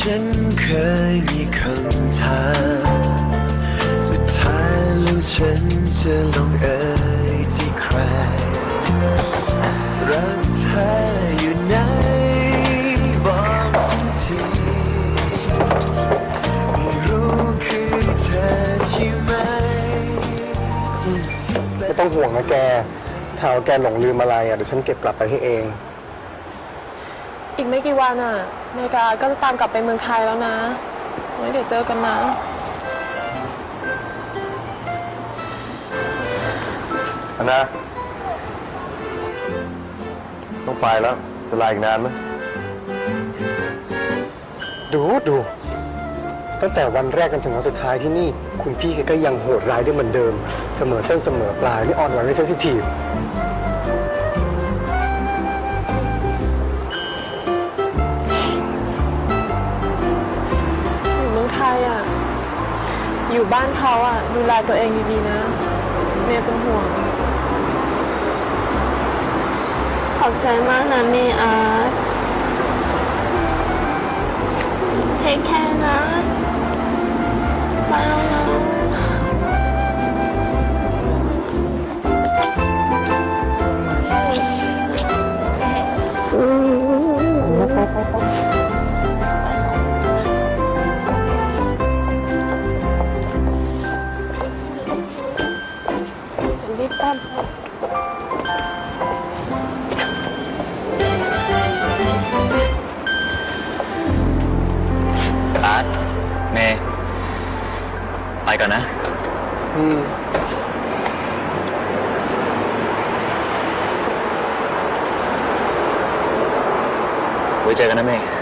ฉันเคยมีคำถามสุดท้ายแล้วฉันจะลงเอยที่ใคร รักเธออยู่ไหนบอกฉันทีไม่รู้คือเธอใช่ไหม ไม่ต้องห่วงนะแกถ้าว่าแกหลงลืมอะไรอะเดี๋ยวฉันเก็บกลับไปให้เอง อีกไม่กี่วันอะอเมริกาก็จะตามกลับไปเมืองไทยแล้วนะไว้เดี๋ยวเจอกันนะ อันนะต้องไปแล้ว จะลาอีกนานไหมดูดู ตั้งแต่วันแรกจนถึงวันสุดท้ายที่นี่ คุณพี่แกก็ยังโหดร้ายได้เหมือนเดิม เสมอต้นเสมอปลายไม่อ่อนไหวไม่เซนซิทีฟ อยู่บ้านเขาอะ ดูแลตัวเองดีๆนะ เมย์เป็นห่วง ขอบใจมากนะเมอาร์ตเทคแคร์นะไปแล้วนะรี ไว้เจอกันนะเมย์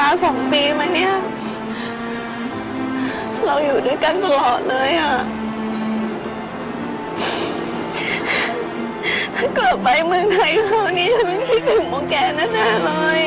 ลาสองปีมาเนี่ย เราอยู่ด้วยกันตลอดเลยอะถ้ากลับไปเมืองไทยคราวนี้ฉันคิดถึงโมแกแน่ๆเลย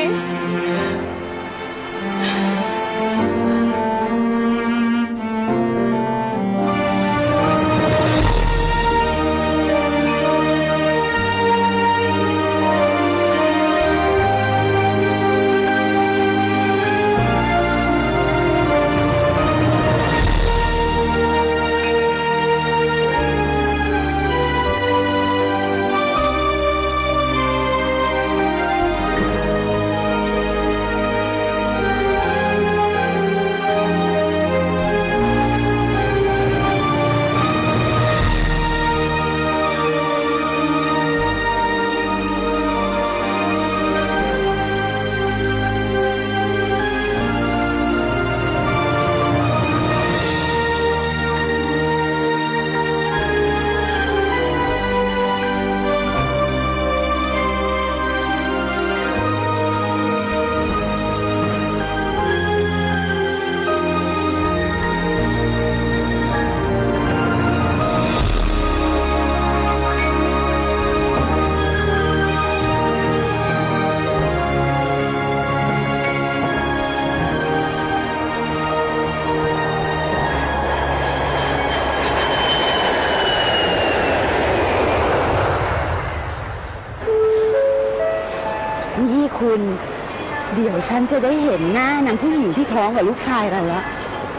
ดี๋ยวฉันจะได้เห็นหน้านางผู้หญิงที่ท้องกับลูกชายกันแล้ว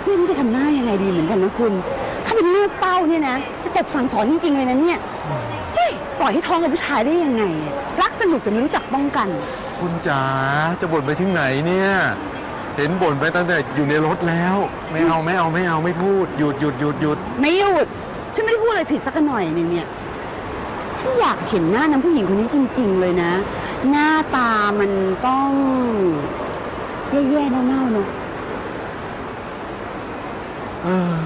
ไม่รู้จะทำหน้ายังไงดีเหมือนกันนะคุณ ถ้าเป็นลูกเป้าเนี่ยนะ จะตบสั่งสอนจริงๆเลยนะเนี่ยเฮ้ยปล่อยให้ท้องกับผู้ชายได้ยังไง รักสนุกแต่ไม่รู้จักป้องกัน คุณจ๋าจะบ่นไปถึงไหนเนี่ย เห็นบ่นไปตั้งแต่อยู่ในรถแล้ว ไม่เอาไม่เอาไม่เอาไม่พูดหยุดหยุดหยุดหยุดไม่หยุดฉันไม่ได้พูดอะไรผิดสักหน่อยหนึงเนี่ย ฉันอยากเห็นหน้าน้ำผู้หญิงคนนี้จริง ๆ เลยนะ หน้าตามันต้องแย่ๆเน่าๆเนอะเออ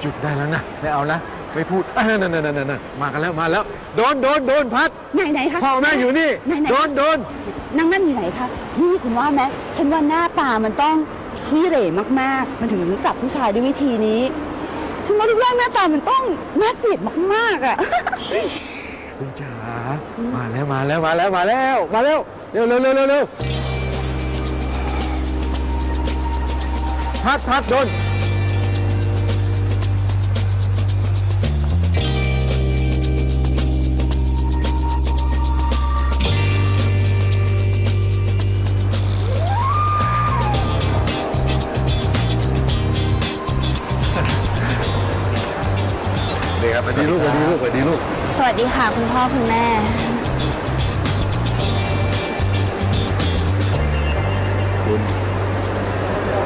หยุดได้แล้วนะไม่เอานะไม่พูดเออนั่นนั่นนั่นนั่นมากันแล้วมาแล้ว โดนโดนโดนพัดไหนไหนๆคะ พ่อแม่อยู่นี่ ไหนๆโดนโดนนางนั่นอยู่ไหนคะนี่คุณว่าไหมฉันว่าหน้าตามันต้องขี้เหร่มากๆ มันถึงรู้จักผู้ชายด้วยวิธีนี้ ฉันว่ารูปร่างหน้าตามันต้องน่าเกลียดมากๆอะคุณจ๋ามา แล้วมาแล้วมาแล้วมาแล้วมาแล้วเร็วเร็วเร็วเร็วเร็วพัดพัดโดนเดี๋ยวครับสวัสดีลูกสวัสดีลูกสวัสดีลูก สวัสดีค่ะคุณพ่อคุณแม่ คุณ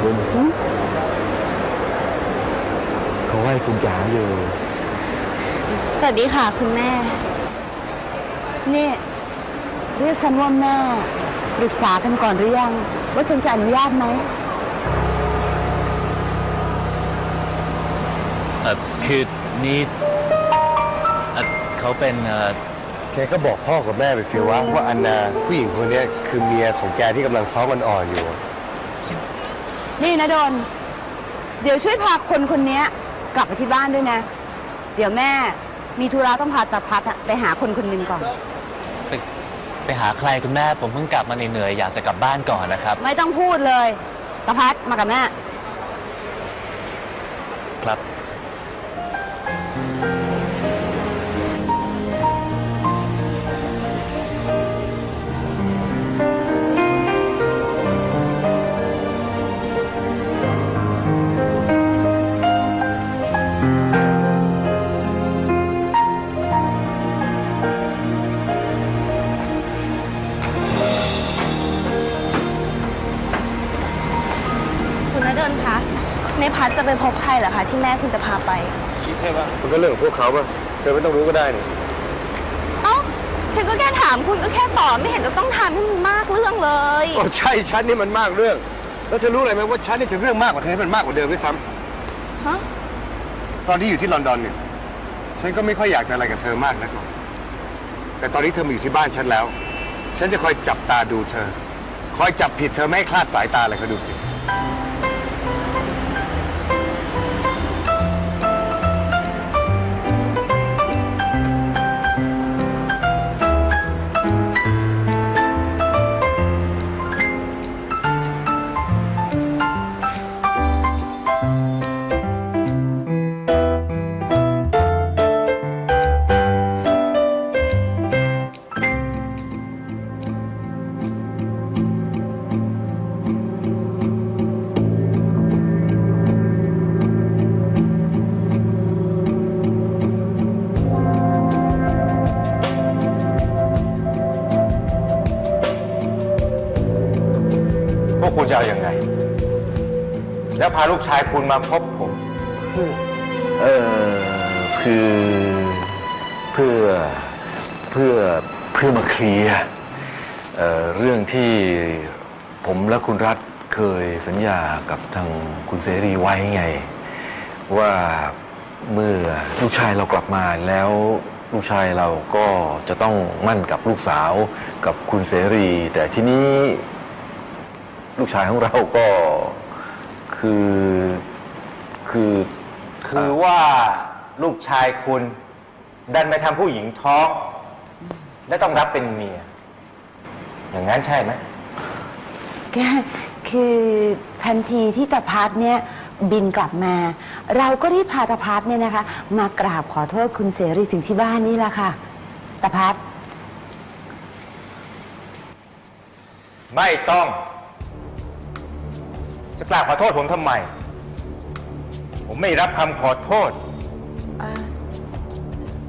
คุณเขาไหว้คุณจ๋าอยู่ สวัสดีค่ะคุณแม่ นี่ เรียกฉันว่าแม่ปรึกษากันก่อนหรือยัง ว่าฉันจะอนุญาตไหมเออคือนี่เอ่อเขาเป็นเอ่อ แกก็บอกพ่อกับแม่ไปสิวะว่าอันนาผู้หญิงคนเนี้ยคือเมียของแกที่กำลังท้องอ่อนๆอยู่นี่นะดน เดี๋ยวช่วยพาคนคนนี้กลับไปที่บ้านด้วยนะ เดี๋ยวแม่มีธุระต้องพาตาพัดอะไปหาคนคนหนึ่งก่อน ไปไปหาใครคุณแม่ผมเพิ่งกลับมาเหนื่อยๆอยากจะกลับบ้านก่อนนะครับไม่ต้องพูดเลยตาพัดมากับแม่ ครับ ไปพบใครเหรอคะที่แม่คุณจะพาไปมันก็เรื่องของพวกเขาป่ะเธอไม่ต้องรู้ก็ได้นี่เอ้าฉันก็แค่ถามคุณก็แค่ตอบไม่เห็นจะต้องทำให้มันมากเรื่องเลย โอ้ใช่ฉันนี่มันมากเรื่อง แล้วเธอรู้อะไรไหมว่าฉันนี่จะเรื่องมากกว่าเธอให้มันมากกว่าเดิมด้วยซ้ฮะำตอนที่อยู่ที่ลอนดอนเนี่ยฉันก็ไม่ค่อยอยากจะอะไรกับเธอมากนักหรอกแต่ตอนนี้เธอมาอยู่ที่บ้านฉันแล้ว ฉันจะคอยจับตาดูเธอ คอยจับผิดเธอไม่ให้คลาดสายตาอะไรก็ดูสิ จะเอาอยัางไง แล้วพาลูกชายคุณมาพบผมเออคือเพื่อเพื่อเพื่อมาเคลียร์เอ่อเรื่องที่ผมและคุณรัฐเคยสัญญากับทางคุณเสรีไว้ไง ว่าเมื่อลูกชายเรากลับมาแล้วลูกชายเราก็จะต้องมั่นกับลูกสาวกับคุณเสรี แต่ทีนี้ ลูกชายของเราก็คือคือคือว่าลูกชายคุณ ดันไปทำผู้หญิงท้อง และต้องรับเป็นเมีย อย่างนั้นใช่ไหมแกคือทันทีที่ตาพัดเนี่ยบินกลับมา เราก็รีบพาตาพัดเนี่ยนะคะ มากราบขอโทษคุณเสรีถึงที่บ้านนี่แหละค่ะตาพัดไม่ต้อง จะกราบขอโทษผมทำไม ผมไม่รับคำขอโทษ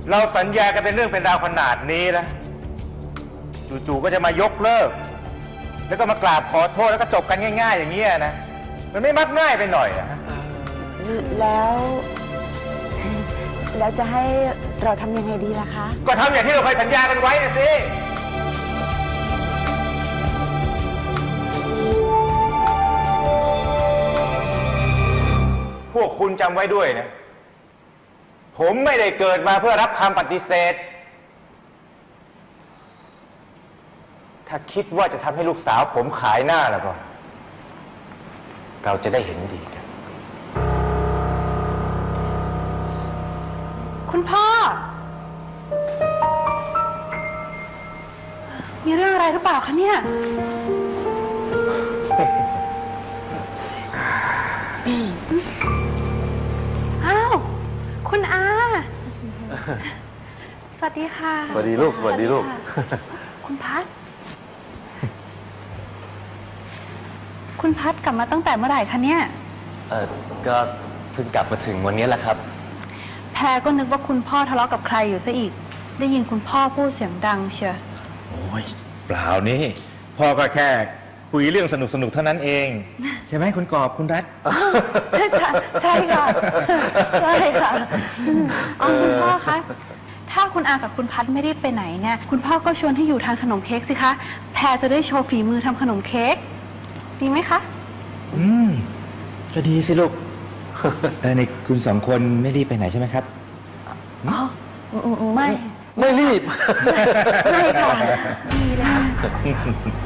เราสัญญากันเป็นเรื่องเป็นราวขนาดนี้แล้วจู่ๆก็จะมายกเลิก แล้วก็มากราบขอโทษแล้วก็จบกันง่าย ๆ อย่างเงี้ยนะ มันไม่มักง่ายไปหน่อยอะแล้ว แล้วจะให้เราทำยังไงดีล่ะคะ ก็ทำอย่างที่เราเคยสัญญากันไว้นะสิ พวกคุณจำไว้ด้วยนะ ผมไม่ได้เกิดมาเพื่อรับคำปฏิเสธ ถ้าคิดว่าจะทำให้ลูกสาวผมขายหน้าแล้วก็ เราจะได้เห็นดีกัน คุณพ่อ มีเรื่องอะไรหรือเปล่าคะเนี่ยอ้าว คุณอา สวัสดีค่ะ สวัสดีลูกสวัสดีลูก ค่ะคุณพัด คุณพัดกลับมาตั้งแต่เมื่อไหร่คะเนี่ย เออก็เพิ่งกลับมาถึงวันนี้แหละครับ แพรก็นึกว่าคุณพ่อทะเลาะกับใครอยู่ซะอีก ได้ยินคุณพ่อพูดเสียงดังเชียว โอ้ยเปล่านี่ พ่อก็แค่ คุยเรื่องสนุกสนุกๆเท่านั้นเอง ใช่ไหมคุณกอบคุณรัฐใช่ค่ะ ใช่ค่ะอ๋อคุณพ่อคะถ้าคุณอากับคุณพัดไม่ได้ไปไหนเนี่ยคุณพ่อก็ชวนให้อยู่ทานขนมเค้กสิคะแพรจะได้โชว์ฝีมือทำขนมเค้กดีไหมคะอืมก็ดีสิลูก เออในคุณสองคนไม่รีบไปไหนใช่ไหมครับ อ๋อไม่ไม่รีบ ไม่ค่ะดีเลยค่ะ